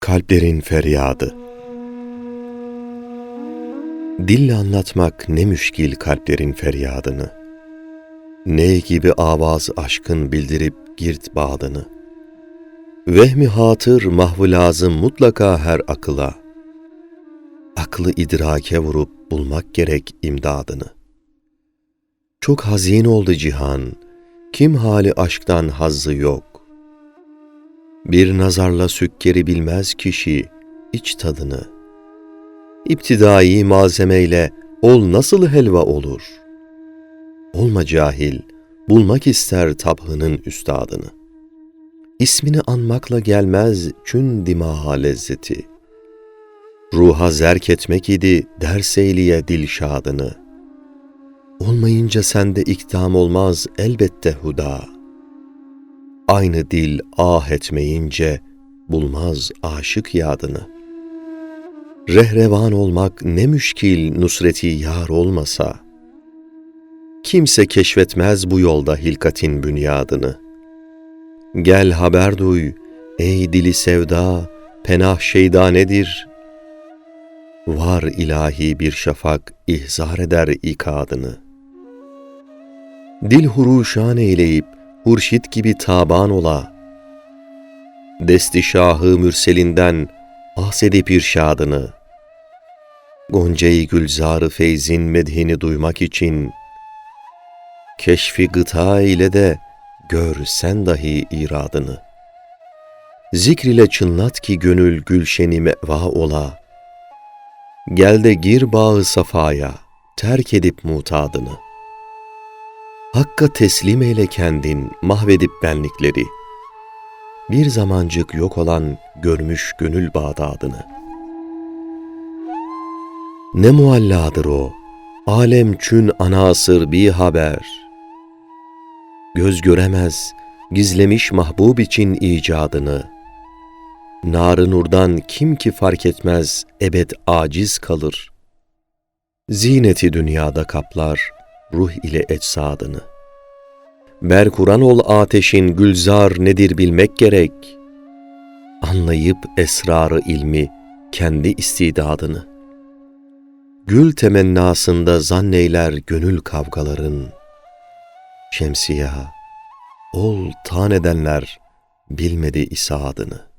Kalplerin feryadı Dille anlatmak ne müşkil kalplerin feryadını. Ne gibi avaz aşkın bildirip girt bağdını. Vehmi hatır mahvu lazım mutlaka her akıla. Aklı idrake vurup bulmak gerek imdadını. Çok hazin oldu cihan, kim hali aşktan hazzı yok. Bir nazarla sükkeri bilmez kişi iç tadını. İptidai malzemeyle ol nasıl helva olur? Olma cahil, bulmak ister tabhının üstadını. İsmini anmakla gelmez çün dimaha lezzeti. Ruha zerk etmek idi ders eyleye dil şadını. Olmayınca sende ikdam olmaz elbette huda. Aynı dil ah etmeyince bulmaz aşık yadını. Rehrevan olmak ne müşkil nusreti yar olmasa. Kimse keşfetmez bu yolda hilkatin bünyadını. Gel haber duy, ey dili sevda, penah şeyda nedir? Var ilahi bir şafak ihzar eder ikadını. Dil huruşan eyleyip hurşit gibi taban ola. Desti şahı mürselinden ahsedip irşadını. Goncayı gülzarı feyzin medhini duymak için keşfi gıta ile de gör sen dahi iradını. Zikr ile çınlat ki gönül gülşeni meva ola. Gel de gir bağı safaya, terk edip mutadını. Hakka teslim eyle kendin, mahvedip benlikleri. Bir zamancık yok olan görmüş gönül bağdadını. Ne mualladır o, alem çün anasır bir haber. Göz göremez, gizlemiş mahbub için icadını. Narı nurdan kim ki fark etmez, ebed aciz kalır. Zineti dünyada kaplar, ruh ile ecsadını. Berkuran ol ateşin gülzar nedir bilmek gerek. Anlayıp esrarı ilmi, kendi istidadını. Gül temennasında zanneyler gönül kavgaların. Şemsiya, ol tan edenler bilmedi isadını.